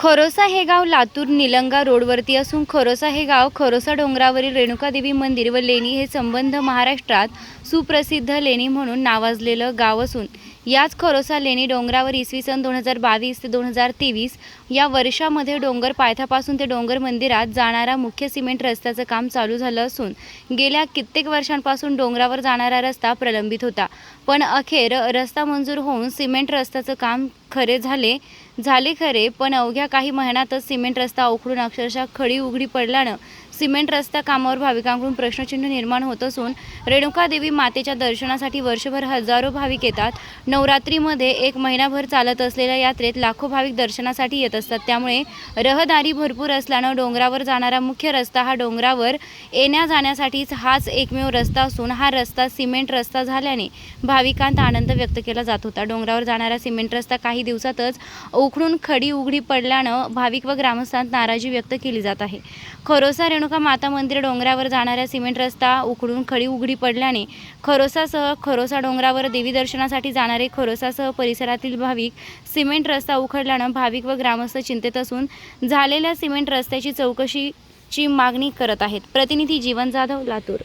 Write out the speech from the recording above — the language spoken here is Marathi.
खरोसा हे गाव लातूर निलंगा रोडवरती असून खरोसा हे गाव खरोसा डोंगरावरील रेणुकादेवी मंदिर व लेणी हे संबंध महाराष्ट्रात सुप्रसिद्ध लेणी म्हणून नावाजलेलं गाव असून याच खरोसा लेणी डोंगरावर इसवी सन दोन हजार बावीस ते दोन हजार तेवीस या वर्षामध्ये डोंगर पायथ्यापासून ते डोंगर मंदिरात जाणारा मुख्य सिमेंट रस्त्याचं काम चालू झालं असून गेल्या कित्येक वर्षांपासून डोंगरावर जाणारा रस्ता प्रलंबित होता. पण अखेर रस्ता मंजूर होऊन सिमेंट रस्त्याचं काम खरे झाले झाले खरे पण अवघ्या काही महिन्यातच सिमेंट रस्ता उखडून अक्षरशः खडी उघडी पडल्यानं सिमेंट रस्ता कामावर भाविकांकडून प्रश्नचिन्ह निर्माण होत असून रेणुकादेवी मातेच्या दर्शनासाठी वर्षभर हजारो भाविक येतात. नवरात्रीमध्ये एक महिनाभर चालत असलेल्या यात्रेत लाखो भाविक दर्शनासाठी येत असतात. त्यामुळे रहदारी भरपूर असल्यानं डोंगरावर जाणारा मुख्य रस्ता हा डोंगरावर येण्या जाण्यासाठीच हाच एकमेव रस्ता असून हा रस्ता सिमेंट रस्ता झाल्याने भाविकांत आनंद व्यक्त केला जात होता. डोंगरावर जाणारा सिमेंट रस्ता काही दिवसातच उखडून खडी उघडी पडल्यानं भाविक व ग्रामस्थांत नाराजी व्यक्त केली जात आहे. खरोसा रेणुका माता मंदिर डोंगरावर जाणाऱ्या सिमेंट रस्ता उखडून खडी उघडी पडल्याने खरोसासह खरोसा डोंगरावर देवी दर्शनासाठी जाणारे खरोसासह परिसरातील भाविक सिमेंट रस्ता उखडल्यानं भाविक व ग्रामस्थ चिंतेत असून झालेल्या सिमेंट रस्त्याची चौकशीची मागणी करत आहेत. प्रतिनिधी जीवन जाधव लातूर.